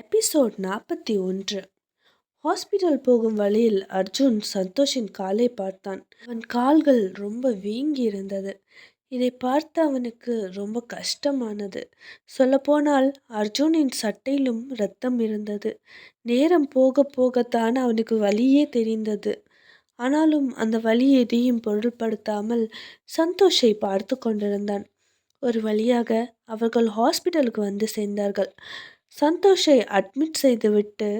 Episode நாற்பத்தி ஒன்று. Hospital போகும் வழியில் அர்ஜுன் சந்தோஷின் காலை பார்த்தான். அவன் கால்கள் ரொம்ப வீங்கி இருந்தது. இதை பார்த்து அவனுக்கு ரொம்ப கஷ்டமானது. சொல்லப்போனால் அர்ஜுனின் சட்டையிலும் ரத்தம் இருந்தது. நேரம் போக போகத்தான் அவனுக்கு வலியே தெரிந்தது. ஆனாலும் அந்த வழி எதையும் பொருட்படுத்தாமல் சந்தோஷை பார்த்து கொண்டிருந்தான். ஒரு வழியாக அவர்கள் ஹாஸ்பிட்டலுக்கு வந்து சேர்ந்தார்கள். சந்தோஷை அட்மிட் செய்துவிட்டு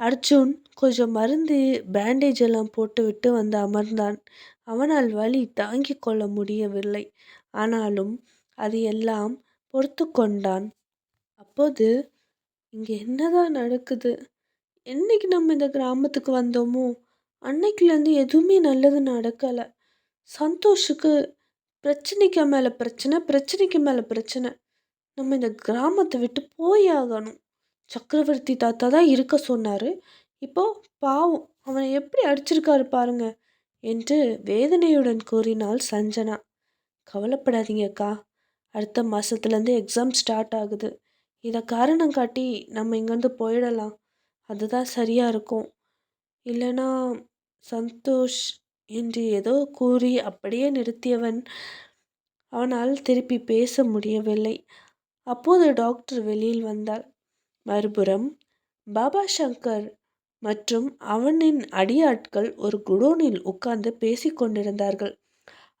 அர்ஜுன் கொஞ்சம் மருந்து பேண்டேஜ் எல்லாம் போட்டுவிட்டு வந்து அமர்ந்தான். அவனால் வலி தாங்கிக் கொள்ள முடியவில்லை. ஆனாலும் அது எல்லாம் பொறுத்து கொண்டான். அப்போது இங்கே என்னதான் நடக்குது? என்னைக்கு நம்ம இந்த கிராமத்துக்கு வந்தோமோ? அன்னைக்குலேருந்து எதுவுமே நல்லது நடக்கலை. சந்தோஷுக்கு பிரச்சனைக்கு மேலே பிரச்சனை பிரச்சனைக்கு மேலே பிரச்சனை. நம்ம இந்த கிராமத்தை விட்டு போய் ஆகணும். சக்கரவர்த்தி தாத்தா தான் இருக்க சொன்னார். இப்போ பாவம் அவனை எப்படி அடிச்சிருக்காரு பாருங்க என்று வேதனையுடன் கூறினாள் சஞ்சனா. கவலைப்படாதீங்க அக்கா அடுத்த மாதத்துலேருந்து எக்ஸாம் ஸ்டார்ட் ஆகுது. இதை காரணம் காட்டி நம்ம இங்கேருந்து போயிடலாம். அதுதான் சரியாக இருக்கும். இல்லைனா சந்தோஷ் என்று ஏதோ கூறி அப்படியே நிறுத்தியவன் அவனால் திருப்பி பேச முடியவில்லை. அப்போது டாக்டர் வெளியில் வந்தார். மறுபுறம் பாபா சங்கர் மற்றும் அவனின் அடியாட்கள் ஒரு குடோனில் உட்கார்ந்து பேசிக்கொண்டிருந்தார்கள்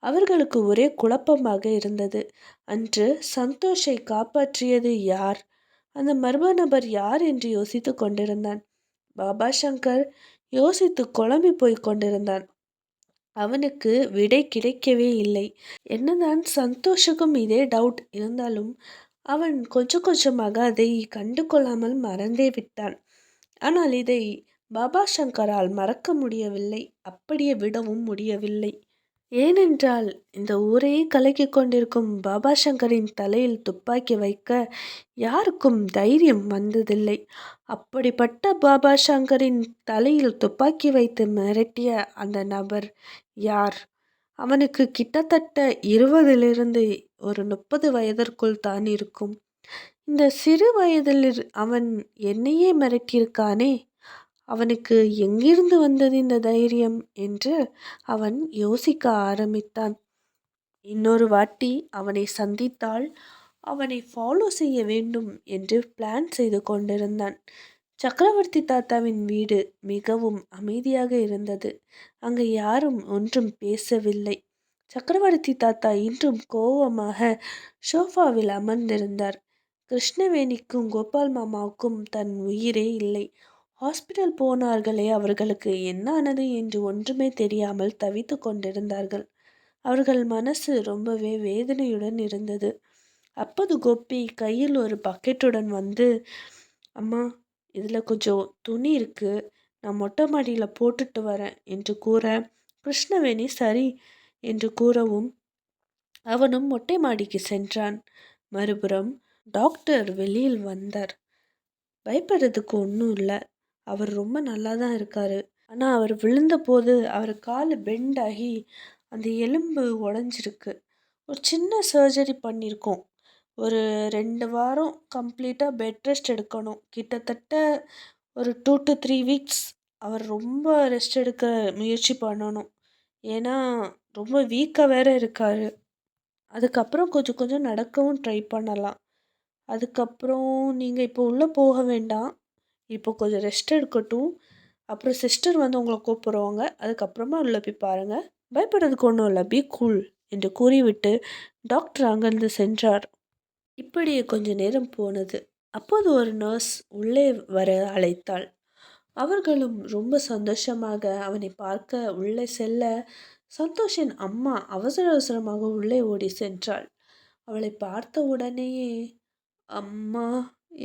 அவர்களுக்கு ஒரே குழப்பமாக இருந்தது. அன்று சந்தோஷை காப்பாற்றியது யார்? அந்த மர்ம நபர் யார் என்று யோசித்து கொண்டிருந்தான். பாபா சங்கர் யோசித்து குழம்பி போய் கொண்டிருந்தான். அவனுக்கு விடை கிடைக்கவே இல்லை. என்னதான் சந்தோஷுக்கும் இதே டவுட் இருந்தாலும் அவன் கொஞ்சம் கொஞ்சமாக அதை கண்டு கொள்ளாமல் மறந்தே விட்டான். ஆனால் இதை பாபா சங்கரால் மறக்க முடியவில்லை. அப்படியே விடவும் முடியவில்லை. ஏனென்றால் இந்த ஊரையே கலக்கி கொண்டிருக்கும் பாபா சங்கரின் தலையில் துப்பாக்கி வைக்க யாருக்கும் தைரியம் வந்ததில்லை. அப்படிப்பட்ட பாபா சங்கரின் தலையில் துப்பாக்கி வைத்து மிரட்டிய அந்த நபர் யார்? அவனுக்கு கிட்டத்தட்ட இருபதிலிருந்து ஒரு முப்பது வயதிற்குள் தான் இருக்கும். இந்த சிறு வயதில் அவன் என்னையே மிரட்டியிருக்கானே? அவனுக்கு எங்கிருந்து வந்தது இந்த தைரியம் என்று அவன் யோசிக்க ஆரம்பித்தான். இன்னொரு வாட்டி அவனை சந்தித்தால் அவனை ஃபாலோ செய்ய வேண்டும் என்று பிளான் செய்து கொண்டிருந்தான். சக்கரவர்த்தி தாத்தாவின் வீடு மிகவும் அமைதியாக இருந்தது. அங்கு யாரும் ஒன்றும் பேசவில்லை. சக்கரவர்த்தி தாத்தா இன்றும் கோபமாக சோஃபாவில் அமர்ந்திருந்தார். கிருஷ்ணவேணிக்கும் கோபால் மாமாவுக்கும் தன் உயிரே இல்லை. ஹாஸ்பிட்டல் போனார்களே அவர்களுக்கு என்ன ஆனது என்று ஒன்றுமே தெரியாமல் தவித்து கொண்டிருந்தார்கள். அவர்கள் மனசு ரொம்பவே வேதனையுடன் இருந்தது. அப்போது கோபி கையில் ஒரு பக்கெட்டுடன் வந்து அம்மா இதில் கொஞ்சம் துணி இருக்குது நான் மொட்டை மாடியில் போட்டுட்டு வரேன் என்று கூற கிருஷ்ணவேணி சரி என்று கூறவும் அவனும் மொட்டை மாடிக்கு சென்றான். மறுபுறம் டாக்டர் வெளியில் வந்தார். பயப்படுறதுக்கு ஒன்றும் இல்லை. அவர் ரொம்ப நல்லா தான் இருக்கார். ஆனால் அவர் விழுந்தபோது அவர் கால் பெண்ட் ஆகி அந்த எலும்பு உடஞ்சிருக்கு. ஒரு சின்ன சர்ஜரி பண்ணியிருக்கோம் ஒரு ரெண்டு வாரம் கம்ப்ளீட்டாக பெட் ரெஸ்ட் எடுக்கணும். கிட்டத்தட்ட ஒரு டூ டு த்ரீ வீக்ஸ் அவர் ரொம்ப ரெஸ்ட் எடுக்க முயற்சி பண்ணணும். ஏன்னா ரொம்ப வீக்காக வேற இருக்கார். அதுக்கப்புறம் கொஞ்சம் கொஞ்சம் நடக்கவும் ட்ரை பண்ணலாம். அதுக்கப்புறம் நீங்கள் இப்போ உள்ளே போக வேண்டாம். இப்போ கொஞ்சம் ரெஸ்ட் எடுக்கட்டும். அப்புறம் சிஸ்டர் வந்து உங்களை கூப்பிடுவாங்க அதுக்கப்புறமா உள்ளே போய் பாருங்கள் பயப்படுறதுக்கு ஒன்றும் இல்லை. பி கூல் என்று கூறிவிட்டு டாக்டர் அங்கிருந்து சென்றார். இப்படியே கொஞ்ச நேரம் போனது. அப்போது ஒரு நர்ஸ் உள்ளே வர அழைத்தாள். அவர்களும் ரொம்ப சந்தோஷமாக அவனை பார்க்க உள்ளே செல்ல சந்தோஷின் அம்மா அவசர அவசரமாக உள்ளே ஓடி சென்றாள். அவளை பார்த்த உடனேயே அம்மா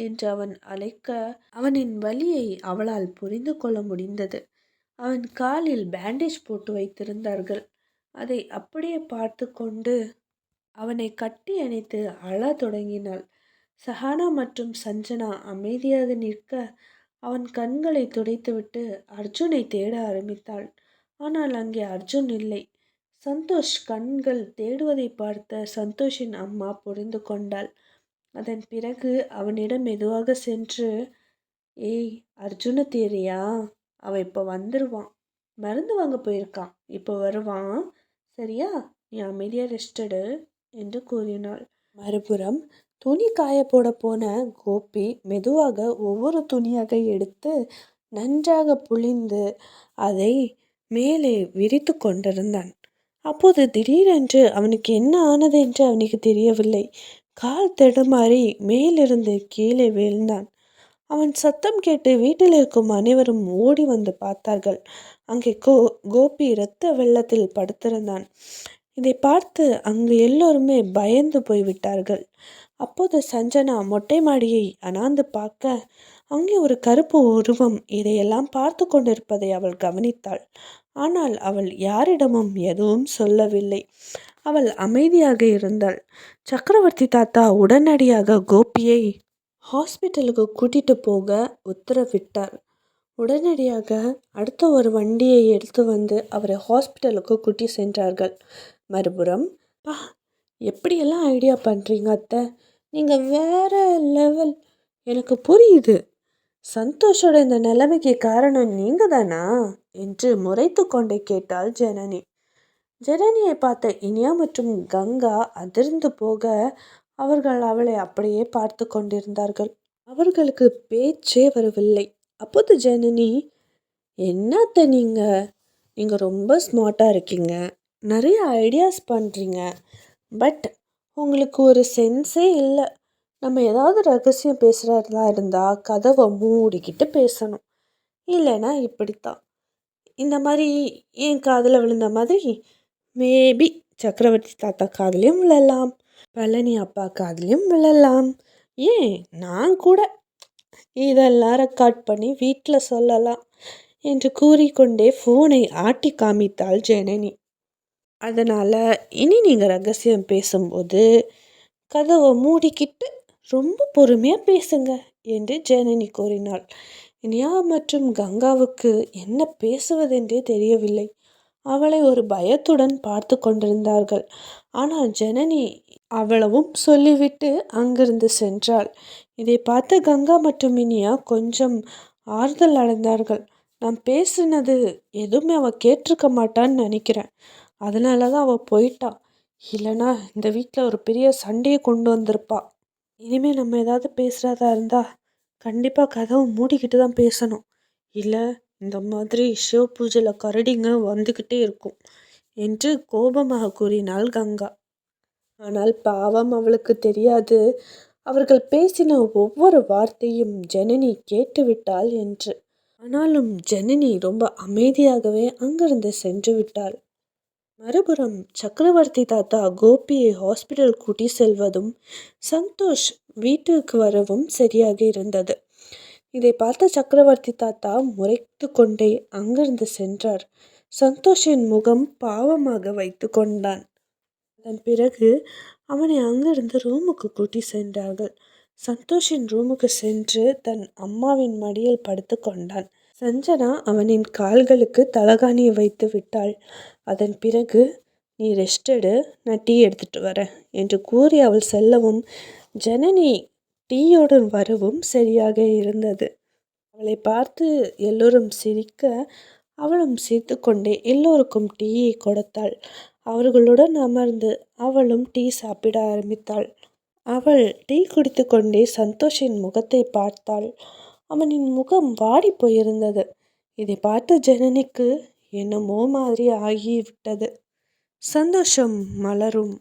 என்று அவன் அழைக்க அவனின் வலியை அவளால் புரிந்து கொள்ள முடிந்தது. அவன் காலில் பேண்டேஜ் போட்டு வைத்திருந்தார்கள். அதை அப்படியே பார்த்து கொண்டு அவனை கட்டி அணைத்து அழ தொடங்கினாள். சஹானா மற்றும் சஞ்சனா அமைதியாக நிற்க அவன் கண்களை துடைத்துவிட்டு அர்ஜுனை தேட ஆரம்பித்தாள். ஆனால் அங்கே அர்ஜுன் இல்லை. சந்தோஷ் கண்கள் தேடுவதை பார்த்த சந்தோஷின் அம்மா புரிந்து கொண்டாள். அதன் பிறகு அவனிடம் மெதுவாக சென்று ஏய் அர்ஜுன தேரியா? அவன் இப்போ வந்துடுவான் மருந்து வாங்க போயிருக்கான். இப்போ வருவான். சரியா? நீ அமைதியாக ரெஸ்டடு என்று கூறினாள். மறுபுறம் துணி காய போட போன கோபி மெதுவாக ஒவ்வொரு துணியாக எடுத்து நன்றாக புழிந்து அதை மேலே விரித்து கொண்டிருந்தான். அப்போது திடீரென்று அவனுக்கு என்ன ஆனது என்று அவனுக்கு தெரியவில்லை. கால் தடுமாறி மேலிருந்து கீழே வீழ்ந்தான். அவன் சத்தம் கேட்டு வீட்டில் இருக்கும் அனைவரும் ஓடி வந்து பார்த்தார்கள். அங்கே கோ கோபி இரத்த வெள்ளத்தில் படுத்திருந்தான். இதை பார்த்து அங்கு எல்லோருமே பயந்து போய்விட்டார்கள். அப்போது சஞ்சனா மொட்டை மாடியை அனாந்து பார்க்க அங்கே ஒரு கருப்பு உருவம் இதையெல்லாம் பார்த்து கொண்டிருப்பதை அவள் கவனித்தாள். ஆனால் அவள் யாரிடமும் எதுவும் சொல்லவில்லை. அவள் அமைதியாக இருந்தாள். சக்கரவர்த்தி தாத்தா உடனடியாக கோபியை ஹாஸ்பிட்டலுக்கு கூட்டிட்டு போக உத்தரவிட்டார். உடனடியாக அடுத்த ஒரு வண்டியை எடுத்து வந்து அவரை ஹாஸ்பிட்டலுக்கு கூட்டி சென்றார்கள். மறுபுறம் பா எப்படியெல்லாம் ஐடியா பண்ணுறீங்க அத்தை? நீங்கள் வேற லெவல் எனக்கு புரியுது. சந்தோஷோட இந்த நிலைமைக்கு காரணம் நீங்கள் தானா? என்று முறைத்து கொண்டே கேட்டாள் ஜனனி. ஜனனியை பார்த்த இனியா மற்றும் கங்கா அதிர்ந்து போக அவர்கள் அவளை அப்படியே பார்த்து கொண்டிருந்தார்கள். அவர்களுக்கு பேச்சே வரவில்லை. அப்போது ஜனனி என்னத்த நீங்கள் நீங்கள் ரொம்ப ஸ்மார்ட்டாக இருக்கீங்க. நிறைய ஐடியாஸ் பண்ணுறீங்க பட் உங்களுக்கு ஒரு சென்ஸே இல்லை. நம்ம ஏதாவது ரகசியம் பேசுகிறதா இருந்தால் கதவை மூடிக்கிட்டு பேசணும். இல்லைன்னா இப்படித்தான். இந்த மாதிரி என் காதில் விழுந்த மாதிரி மேபி சக்கரவர்த்தி தாத்தா காதலையும் விழலாம். பழனி அப்பா காதலையும் விழலாம். ஏன்? நான் கூட இதெல்லாம் ரெக்கார்ட் பண்ணி வீட்டில் சொல்லலாம் என்று கூறிக்கொண்டே ஃபோனை ஆட்டி காமித்தாள் ஜனனி. அதனால் இனி நீங்கள் ரகசியம் பேசும்போது கதவை மூடிக்கிட்டு ரொம்ப பொறுமையாக பேசுங்க என்று ஜனனி கூறினாள். இனியா மற்றும் கங்காவுக்கு என்ன பேசுவதென்றே தெரியவில்லை. அவளை ஒரு பயத்துடன் பார்த்து கொண்டிருந்தார்கள். ஆனால் ஜனனி அவ்வளவும் சொல்லிவிட்டு அங்கிருந்து சென்றாள். இதை பார்த்து கங்கா மற்றும் இனியா கொஞ்சம் ஆறுதல் அடைந்தார்கள். நான் பேசினது எதுவுமே அவள் கேட்டிருக்க மாட்டான்னு நினைக்கிறேன். அதனால தான் அவள் போயிட்டா. இல்லைனா இந்த வீட்டில் ஒரு பெரிய சண்டையை கொண்டு வந்திருப்பா. இனிமேல் நம்ம ஏதாவது பேசுகிறதா இருந்தால் கண்டிப்பாக கதவை மூடிக்கிட்டு தான் பேசணும். இல்லை இந்த மாதிரி சிவ பூஜையில் கரடிங்க வந்துக்கிட்டே இருக்கும் என்று கோபமாக கூறினாள் கங்கா. ஆனால் பாவம் அவளுக்கு தெரியாது. அவர்கள் பேசின ஒவ்வொரு வார்த்தையும் ஜனனி கேட்டுவிட்டாள் என்று. ஆனாலும் ஜனனி ரொம்ப அமைதியாகவே அங்கிருந்து சென்று விட்டாள். மறுபுறம் சக்கரவர்த்தி தாத்தா கோபியை ஹாஸ்பிட்டல் கூட்டி செல்வதும் சந்தோஷ் வீட்டுக்கு வரவும் சரியாக இருந்தது. இதை பார்த்த சக்கரவர்த்தி தாத்தா முறைத்து கொண்டே அங்கிருந்து சென்றார். சந்தோஷின் முகம் பாவமாக வைத்து கொண்டான். அதன் பிறகு அவனை அங்கிருந்து ரூமுக்கு கூட்டி சென்றார்கள். சந்தோஷின் ரூமுக்கு சென்று தன் அம்மாவின் மடியில் படுத்து கொண்டான். சஞ்சனா அவனின் கால்களுக்கு தலகாணியை வைத்து விட்டாள். அதன் பிறகு நீ ரெஸ்ட் எடு நான் டீ எடுத்துட்டு வரேன் என்று கூறி அவள் செல்லவும் ஜனனி டீயோடன் வரவும் சரியாக இருந்தது. அவளை பார்த்து எல்லோரும் சிரிக்க அவளும் சிரித்து கொண்டே எல்லோருக்கும் டீயை கொடுத்தாள். அவர்களுடன் அமர்ந்து அவளும் டீ சாப்பிட ஆரம்பித்தாள். அவள் டீ குடித்து கொண்டே சந்தோஷின் முகத்தை பார்த்தாள். அவனின் முகம் வாடி போயிருந்தது. இதை பார்த்த ஜனனிக்கு என்னமோ மாதிரி ஆகிவிட்டது. சந்தோஷம் மலரும்.